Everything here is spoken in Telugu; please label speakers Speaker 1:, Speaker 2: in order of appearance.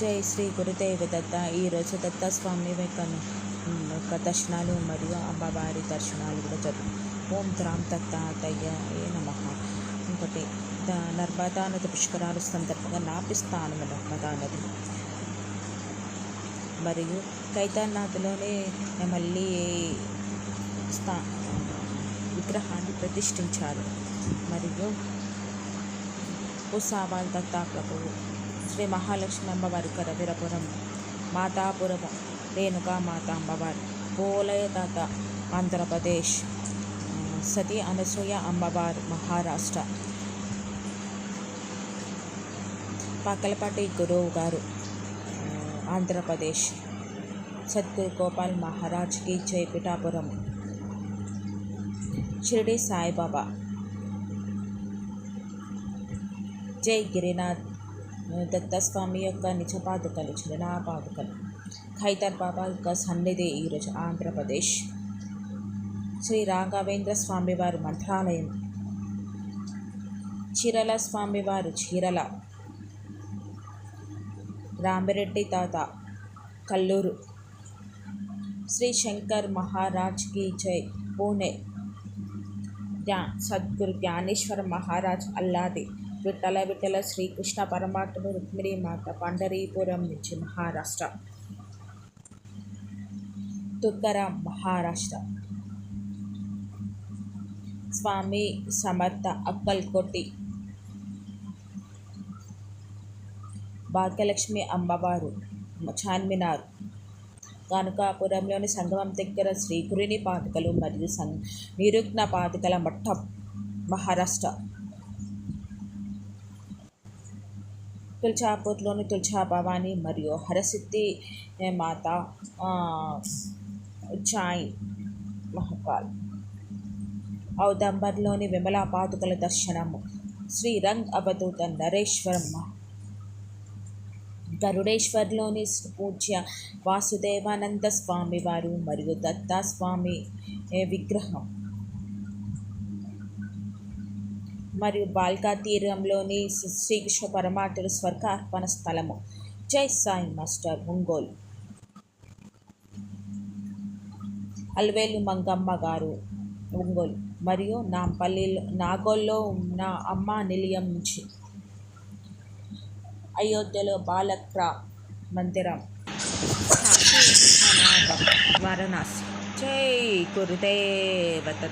Speaker 1: జై శ్రీ గురుదేవ దత్త. ఈరోజు దత్త స్వామి యొక్క యొక్క దర్శనాలు మరియు అమ్మవారి దర్శనాలు కూడా జరుగు ఓం త్రాం దత్తాతయ్య ఏ నమ. ఇంకోటి నర్మదా నది పుష్కరాలు సందర్భంగా నాపిస్తాను నర్మదా నది మరియు కైతార్నాథ్లోనే మళ్ళీ స్థా విగ్రహాన్ని ప్రతిష్ఠించారు. మరియు ఉత్సవాలు దత్తా శ్రీ మహాలక్ష్మి అమ్మవారి కరవీరపురం మాతాపురం రేణుకా మాత అమ్మవారి పోలయ తాత ఆంధ్రప్రదేశ్. సతీ అనసూయ అమ్మవారు మహారాష్ట్ర. పాకలపాటి గురువు గారు ఆంధ్రప్రదేశ్. సద్గురు గోపాల్ మహారాజ్కి జై పిఠాపురం. షిరిడి సాయిబాబా. జై గిరినాథ్ దత్తస్వామి యొక్క నిజ పాదుకలు చలనా పాదుకలు బాబా యొక్క సన్నిధి ఈరోజు ఆంధ్రప్రదేశ్. శ్రీ రాఘవేంద్ర స్వామివారి మంత్రాలయం. చీరల స్వామివారు చీరల. రామిరెడ్డి తాత కల్లూరు. శ్రీ శంకర్ మహారాజ్ కీ జై. పూణే. సద్గురు జ్ఞానేశ్వర మహారాజ్ అల్లాది. విఠల విఠల శ్రీకృష్ణ పరమాత్మ రుక్మిణి మాత పండరీపురం నుంచి మహారాష్ట్ర. తుక్కరాం మహారాష్ట్ర. స్వామి సమర్థ అక్కల్కొట్టి భాగ్యలక్ష్మి అమ్మవారు చార్మినార్. కనకాపురంలోని సంగమం దగ్గర శ్రీగురిని పాదుకలు మరియు సం నిరుగ్న పాదుకల మఠం మహారాష్ట్ర. తుల్చాపూర్లోని తుల్చా భవాని మరియు హరసిద్ధి మాత చాయ్ మహకాల్ ఔదంబర్లోని విమలా పాదుకల దర్శనము. శ్రీరంగ్ అవధూత నరేశ్వరమ్మ గరుడేశ్వర్లోని పూజ్య వాసుదేవానంద స్వామి వారు మరియు దత్తా స్వామి విగ్రహం. మరియు బాల్కా తీరంలోని శ్రీ- శ్రీకృష్ణ పరమాత్ముడు స్వర్గార్పణ స్థలము. జై సాయి మాస్టర్ ఒంగోలు. అల్వేలు మంగమ్మ గారు ఒంగోలు. మరియు నాంపల్లిలో నాగోల్లో ఉన్న అమ్మ నిలయం నుంచి అయోధ్యలో బాలక్ర మందిరం. వారణాసి. జై గురుదేవత